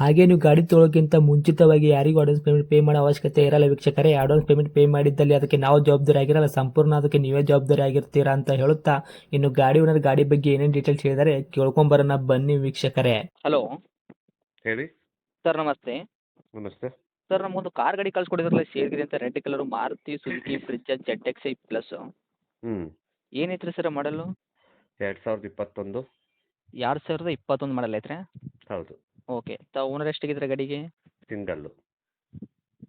ಹಾಗೆ ನೀವು ಗಾಡಿ ತೊಳೋಕ್ಕಿಂತ ಮುಂಚಿತವಾಗಿ ಯಾರಿಗೂ ಅಡ್ವಾನ್ಸ್ ಪೇಮೆಂಟ್ ಪೇ ಮಾಡೋ ಅವಶ್ಯಕತೆ ಇರಲ್ಲ ವೀಕ್ಷಕರೇ. ಅಡ್ವಾನ್ಸ್ ಪೇಮೆಂಟ್ ಪೇ ಮಾಡಿದ್ದಲ್ಲಿ ಅದಕ್ಕೆ ನಾವು ಜವಾಬ್ದಾರಿ ಆಗಿರಲ್ಲ. ಸಂಪೂರ್ಣ ಅದಕ್ಕೆ ನೀವೇ ಜವಾಬ್ದಾರಿ ಆಗಿರ್ತೀರಾ ಅಂತ ಹೇಳುತ್ತಾ ಇನ್ನು ಗಾಡಿ ಓನರ್ ಗಾಡಿ ಬಗ್ಗೆ ಏನೇನು ಡೀಟೇಲ್ಸ್ ಹೇಳಿದರೆ ಕೇಳ್ಕೊಂಬರೋಣ ಬನ್ನಿ ವೀಕ್ಷಕರೇ. ಹಲೋ ಹೇಳಿ. ಸರ್ ನಮಸ್ತೆ. ನಮಸ್ತೆ. ಸರ್ ನಮಗೊಂದು ಕಾರ್ ಗಾಡಿ ಕಳ್ಸಿಕೊಡಿದ್ರಲ್ಲ ಶೇರ್ಗಿರಿ ಅಂತ ರೆಡ್ ಕಲರ್ ಮಾರುತಿ ಸುಜುಕಿ ಫ್ರಿಜ್ ಜೆಡ್ ಎಕ್ಸ್ ಐ ಪ್ಲಸ್ ಹ್ಞೂ ಏನೈತ್ರಿ ಸರ್ ಮಾಡಲು ಎರಡು ಸಾವಿರದ ಇಪ್ಪತ್ತೊಂದು. ಎರಡು ಸಾವಿರದ ಇಪ್ಪತ್ತೊಂದು ಮಾಡಲ್ ಐತ್ರಿ? ಹೌದು. ಓಕೆ ತಾವು ಓನರ್ ಎಷ್ಟಾಗಿದ್ರೆ ಗಾಡಿಗೆ? ಸಿಂಗಲ್ಲು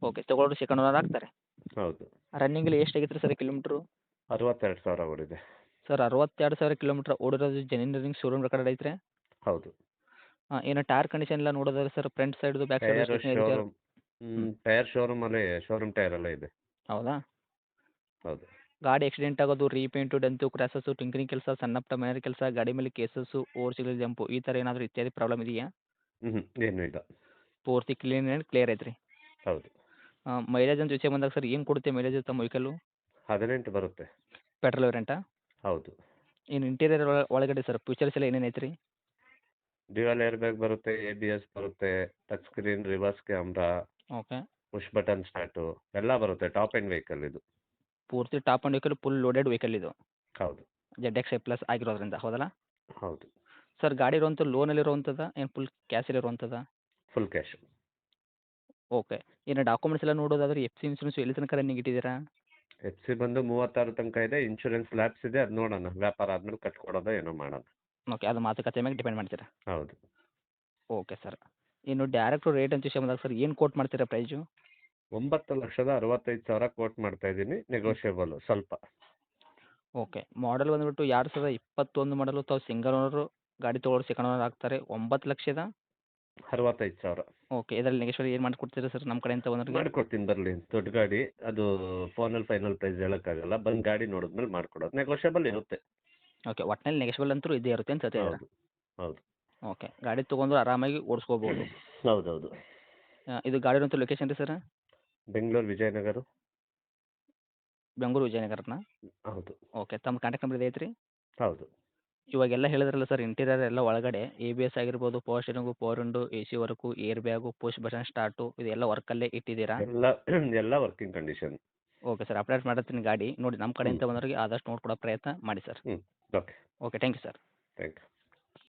ಓಕೆ ತಗೊಳ್ಳೋರು ಸೆಕೆಂಡ್ ಓನರ್ ಆಗ್ತಾರೆ? ಹೌದು. ರನ್ನಿಂಗಲ್ಲಿ ಎಷ್ಟಾಗಿತ್ತು ಸರ್ ಕಿಲೋಮೀಟ್ರು ಅರವತ್ತೆರಡು ಸಾವಿರ ಓಡಿದೆ. ಸರ್ ಅರವತ್ತೆರಡು ಸಾವಿರ ಕಿಲೋಮೀಟ್ರ್ ಓಡಿರೋದು ಜನಿನ್ ರನ್ನಿಂಗ್ ಶೋರೂಮ್ ರೆಕಾರ್ಡ್ ಐತ್ರಿ? ಹೌದು. ಹಾಂ ಏನು ಟೈರ್ ಕಂಡೀಷನ್ ಎಲ್ಲ ನೋಡೋದಾದ್ರೆ ಸರ್ ಫ್ರಂಟ್ ಸೈಡ್ದು ಬ್ಯಾಕ್ ಟೈರ್ ಸೈಡ್ ಶೋರೂಮ್ ಅಲ್ಲಿ ಟೈರ್ ಶೋರೂಮಲ್ಲಿ ಶೋರೂಮ್ ಟೈರ್ ಎಲ್ಲ ಇದೆ. ಹೌದಾ? ಹೌದು. ಗಾಡಿ ಆಕ್ಸಿಡೆಂಟ್ ಆಗೋದು ರೀಪೇಂಟು ಡೆಂತು ಕ್ರ್ಯಾಸಸ್ಸು ಟಿಂಕರಿಂಗ್ ಕೆಲಸ ಸಣ್ಣ ಪುಟ್ಟ ಕೆಲಸ ಗಾಡಿ ಮೇಲೆ ಕೇಸಸ್ಸು ಓವರ್ ಸಿಗಲ್ ಜಂಪು ಈ ಥರ ಏನಾದರೂ ಇತ್ಯಾದಿ ಪ್ರಾಬ್ಲಮ್ ಇದೆಯಾ? ಹ್ಞೂ ಏನೂ ಇಲ್ಲ. ಪೂರ್ತಿ ಕ್ಲೀನ್ ಆ್ಯಂಡ್ ಕ್ಲಿಯರ್ ಐತ್ರಿ. ಹೌದು. ಮೈಲೇಜ್ ಅಂತ ವಿಷಯ ಬಂದಾಗ ಸರ್ ಏನು ಕೊಡುತ್ತೆ ಮೈಲೇಜ್ ತಮ್ಮ ವೆಹಿಕಲ್ಲು ಹದಿನೆಂಟು ಬರುತ್ತೆ. ಪೆಟ್ರೋಲ್ ವೇರಿಯಂಟಾ ಹೌದು. ಇನ್ನು ಇಂಟೀರಿಯರ್ ಒಳಗಡೆ ಸರ್ ಫೀಚರ್ಸ್ ಎಲ್ಲ ಏನೇನು ಐತ್ರಿ? ಡ್ಯುಯಲ್ ಏರ್ ಬ್ಯಾಗ್ ಬರುತ್ತೆ ಎ ಬಿ ಎಸ್ ಬರುತ್ತೆ touch screen reverse camera okay push button start ಎಲ್ಲ ಬರುತ್ತೆ ಟಾಪ್ ಎಂಡ್ ವೆಹಿಕಲ್ ಇದು. ಪೂರ್ತಿ top end vehicle full loaded vehicle ಇದು. ಹೌದು. ಜೆಡ್ ಎಕ್ಸ್ ಐ ಪ್ಲಸ್ ಆಗಿರೋದ್ರಿಂದ ಹೌದಲ್ಲ? ಹೌದು. ಸರ್ ಗಾಡಿ ಇರುವಂಥ ಲೋನಲ್ಲಿ ಇರುವಂಥದ್ದು ಏನು ಫುಲ್ ಕ್ಯಾಶಲ್ಲಿ ಇರುವಂಥದ್ದು ಫುಲ್ ಕ್ಯಾಶ್ ಓಕೆ ಇನ್ನು ಡಾಕ್ಯುಮೆಂಟ್ಸ್ ಎಲ್ಲ ನೋಡೋದಾದ್ರೆ ಎಫ್ ಸಿ ಇನ್ಸೂರೆನ್ಸ್ ಎಲ್ಲಿ ತನಕ ರನ್ನಿಂಗ್ ಇಟ್ಟಿದ್ದೀರಾ? ಎಫ್ ಸಿ ಬಂದು ಮೂವತ್ತಾರು ತನಕ ಇದೆ. ಇನ್ಶೂರೆನ್ಸ್ ಲ್ಯಾಬ್ಸ್ ಇದೆ. ಅದು ನೋಡೋಣ. ವ್ಯಾಪಾರ ಆದ್ಮೇಲೆ ಕಟ್ಕೊಡೋದು ಏನೋ ಮಾಡೋಣ ಓಕೆ ಅದು ಮಾತುಕತೆ ಮೇಲೆ ಡಿಪೆಂಡ್ ಮಾಡ್ತೀರಾ? ಹೌದು. ಓಕೆ ಸರ್ ಇನ್ನು ಡೈರೆಕ್ಟ್ ರೇಟ್ ಅಂತ ವಿಷಯ ಬಂದಾಗ ಸರ್ ಏನು ಕೋಟ್ ಮಾಡ್ತೀರಾ ಪ್ರೈಸು ಒಂಬತ್ತು ಲಕ್ಷದ ಅರವತ್ತೈದು ಸಾವಿರ ಕೋಟ್ ಮಾಡ್ತಾ ಇದ್ದೀನಿ. ನೆಗೋಷಿಯಬಲ್ ಸ್ವಲ್ಪ. ಓಕೆ ಮಾಡಲ್ ಬಂದ್ಬಿಟ್ಟು ಎರಡು ಸಾವಿರದ ಇಪ್ಪತ್ತೊಂದು ಮಾಡಲು ತಾವು ಸಿಂಗಲ್ ಓನರು ಗಾಡಿ ತೊಗೊಳೋರು ಸೆಕೆಂಡ್ ಓನರ್ ಆಗ್ತಾರೆ ಒಂಬತ್ತು ಲಕ್ಷದ? ಅರವತ್ತೈದು ಸಾವಿರ. ಓಕೆ ಇದರಲ್ಲಿ ನೆಗೆಶ್ವರಿ ಏನು ಮಾಡಿಕೊಡ್ತೀರಾ ಸರ್ ನಮ್ಮ ಕಡೆಯಿಂದ ಓನರ್ಗೆ? ಮಾಡ್ಕೊಡ್ತೀನಿ ಬರಲಿ ದೊಡ್ಡ ಗಾಡಿ ಅದು ಫೋನಲ್ಲಿ ಫೈನಲ್ ಪ್ರೈಸ್ ಹೇಳೋಕ್ಕಾಗಲ್ಲ. ಬಂದು ಗಾಡಿ ನೋಡಿದ್ಮೇಲೆ ಮಾಡ್ಕೊಡೋದು. ನೆಗೋಷಿಯಬಲ್ ಇರುತ್ತೆ. ಓಕೆ ಒಟ್ಟಿನಲ್ಲಿ ನೆಗೆಶ್ವಲ್ ಅಂತೂ ಇದೇ ಇರುತ್ತೆ ಅಂತ ಹೇಳ್ತೀರಾ ಹೌದು ಹೌದು. ಓಕೆ ಗಾಡಿ ತೊಗೊಂಡ್ರು ಆರಾಮಾಗಿ ಓಡಿಸ್ಕೋಬೋದು. ಹೌದೌದು. ಇದು ಗಾಡಿ ಇರುವಂಥ ಲೊಕೇಶನ್ ರೀ ಸರ್? ಬೆಂಗಳೂರು ವಿಜಯನಗರ. ಬೆಂಗಳೂರು ವಿಜಯನಗರನ? ಹೌದು. ಓಕೆ ತಮ್ಮ ಕಾಂಟ್ಯಾಕ್ಟ್ ನಂಬರ್ ಇದೆ ಐತ್ರಿ? ಹೌದು. ಇವಾಗೆಲ್ಲ ಹೇಳಿದ್ರಲ್ಲ ಸರ್ ಇಂಟೀರಿಯರ್ ಎಲ್ಲ ಒಳಗಡೆ ಎ ಬಿ ಎಸ್ ಆಗಿರ್ಬೋದು power steering power window A C work air bag push button start ಇದೆಲ್ಲ ವರ್ಕಲ್ಲೇ ಇಟ್ಟಿದ್ದೀರಾ? ಎಲ್ಲ ಎಲ್ಲ working condition okay sir update ಮಾಡಿರ್ತೀನಿ ಗಾಡಿ. ನೋಡಿ ನಮ್ಮ ಕಡೆಯಿಂದ ಬಂದವರಿಗೆ ಆದಷ್ಟು ನೋಡ್ಕೊಡೋ ಪ್ರಯತ್ನ ಮಾಡಿ ಸರ್. ಹ್ಞೂ okay okay thank you sir thank you